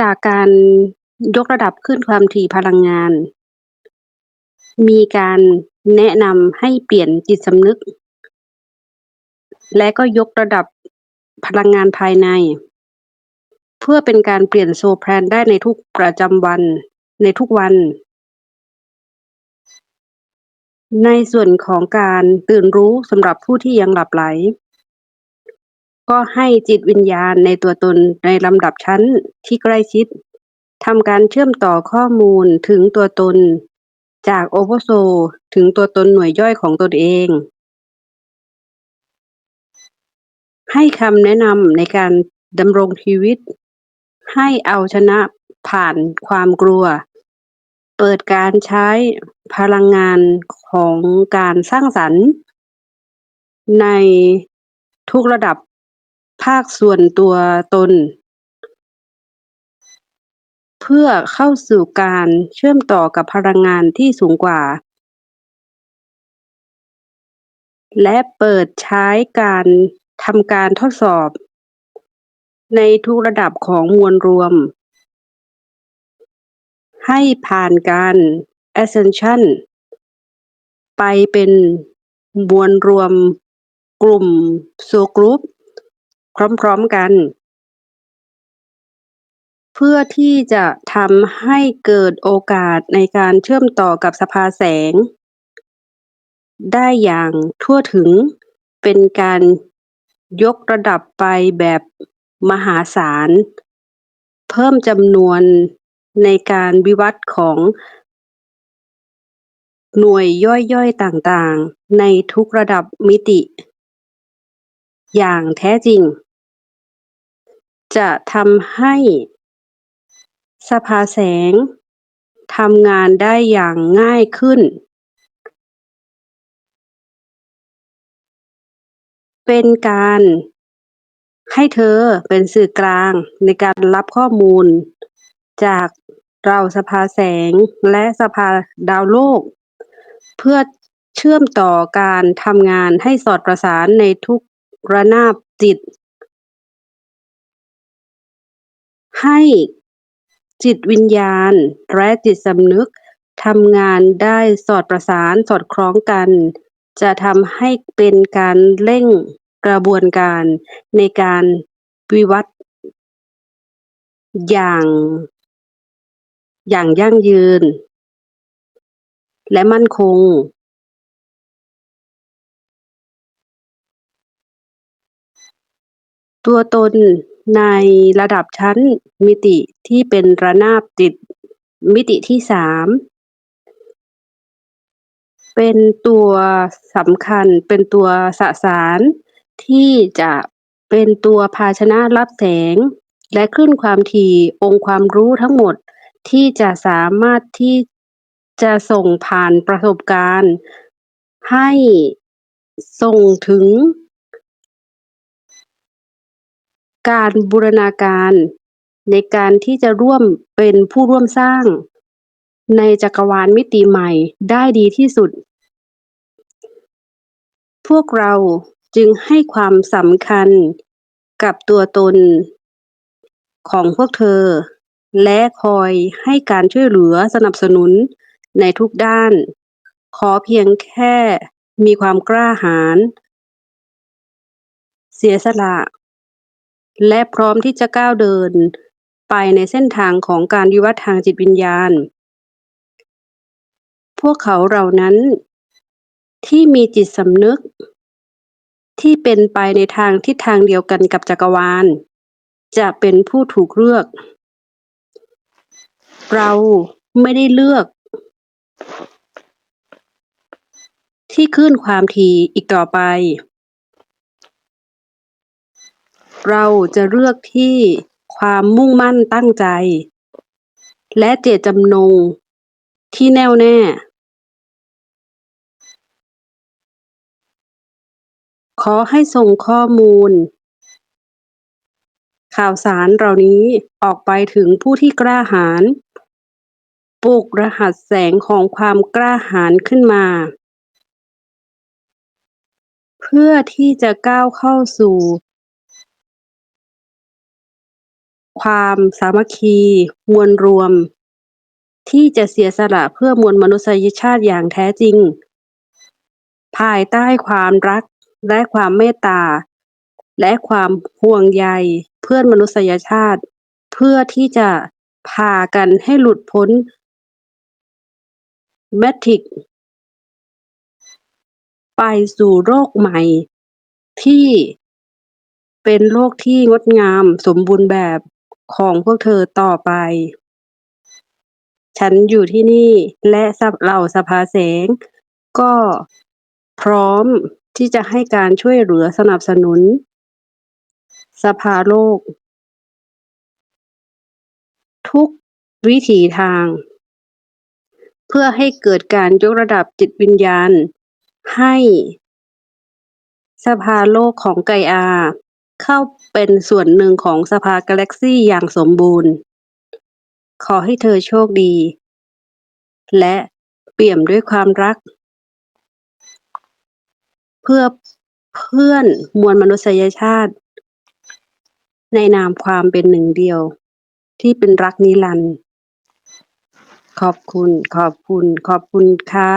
จากการยกระดับขึ้นความถี่พลังงาน มีการแนะนำให้เปลี่ยนจิตสำนึก และก็ยกระดับพลังงานภายใน เพื่อเป็นการเปลี่ยนโซแพลนได้ในทุกประจำวันในทุกวัน ในส่วนของการตื่นรู้สำหรับผู้ที่ยังหลับไหล ก็ให้จิตวิญญาณในตัวตนในลำดับชั้นที่ใกล้ชิดทำการเชื่อมต่อข้อมูลถึงตัวตน จากโอเวอร์โซถึงตัวตนหน่วยย่อยของตนเอง ให้คำแนะนำในการดำรงชีวิต ให้เอาชนะผ่านความกลัว เปิดการใช้พลังงานของการสร้างสรรค์ ในทุกระดับาคส่วนตัวตน เพื่อเข้าสู่การเชื่อมต่อกับพลังงานที่สูงกว่า และเปิดใช้การทำการทดสอบ ในทุกระดับของมวลรวม ให้ผ่านการ Ascension ไปเป็นมวลรวมกลุ่ม Soul Group พร้อมๆกัน เพื่อที่จะทำให้เกิดโอกาสในการเชื่อมต่อกับสภาแสง ได้อย่างทั่วถึงเป็นการยกระดับไปแบบมหาศาล เพิ่มจำนวนในการวิวัฒน์ของหน่วยย่อยๆต่างๆ ในทุกระดับมิติ อย่างแท้จริง จะทำให้สภาแสงทำงานได้อย่างง่ายขึ้น เป็นการให้เธอเป็นสื่อกลางในการรับข้อมูล จากเราสภาแสงและสภาดาวโลก เพื่อเชื่อมต่อการทำงานให้สอดประสานในทุกระนาบจิต ให้จิตวิญญาณและจิตสำนึกทำงานได้สอดประสานสอดคล้องกัน จะทำให้เป็นการเร่งกระบวนการในการวิวัฒน์อย่าง อย่างยั่งยืน และมั่นคง ตัวตน ในระดับชั้นมิติที่เป็นระนาบจิตมิติที่สามเป็นตัวสำคัญเป็นตัวสสารที่จะเป็นตัวภาชนะรับแสง และคลื่นความถี่องค์ความรู้ทั้งหมดที่จะสามารถที่จะส่งผ่านประสบการณ์ ให้ส่งถึง การบูรณาการในการที่จะร่วมเป็นผู้ร่วมสร้าง ในจักรวาลมิติใหม่ได้ดีที่สุด พวกเราจึงให้ความสำคัญกับตัวตนของพวกเธอ และคอยให้การช่วยเหลือสนับสนุนในทุกด้าน ขอเพียงแค่มีความกล้าหาญเสียสละ และพร้อมที่จะก้าวเดินไปในเส้นทางของการวิวัฒน์ทางจิตวิญญาณ พวกเขาเหล่านั้น ที่มีจิตสำนึก ที่เป็นไปในทางทิศทางเดียวกันกับจักรวาล จะเป็นผู้ถูกเลือก เราไม่ได้เลือก ที่คลื่นความถี่อีกต่อไป เราจะเลือกที่ความมุ่งมั่นตั้งใจ และเจตจำนงที่แน่วแน่ ขอให้ส่งข้อมูล ข่าวสารเหล่านี้ออกไปถึงผู้ที่กล้าหาญปลุกรหัสแสงของความกล้าหาญขึ้นมา เพื่อที่จะก้าวเข้าสู่ ความสามัคคี มวลรวม ที่จะเสียสละเพื่อมวลมนุษยชาติอย่างแท้จริง ภายใต้ความรักและความเมตตา และความห่วงใยเพื่อนมนุษยชาติ เพื่อที่จะพากันให้หลุดพ้นแมทริกไปสู่โลกใหม่ ที่เป็นโลกที่งดงามสมบูรณ์แบบ ของพวกเธอต่อไป ฉันอยู่ที่นี่และเหล่าสภาแสง ก็พร้อมที่จะให้การช่วยเหลือสนับสนุน สภาโลก ทุกวิถีทาง เพื่อให้เกิดการยกระดับจิตวิญญาณ ให้ สภาโลกของไกอา เข้า เป็นส่วนหนึ่งของสภากาแล็กซี่อย่างสมบูรณ์ ขอให้เธอโชคดี และเปี่ยมด้วยความรัก เพื่อเพื่อนมวลมนุษยชาติ ในนามความเป็นหนึ่งเดียว ที่เป็นรักนิรันดร์ขอบคุณ ขอบคุณ ขอบคุณค่ะ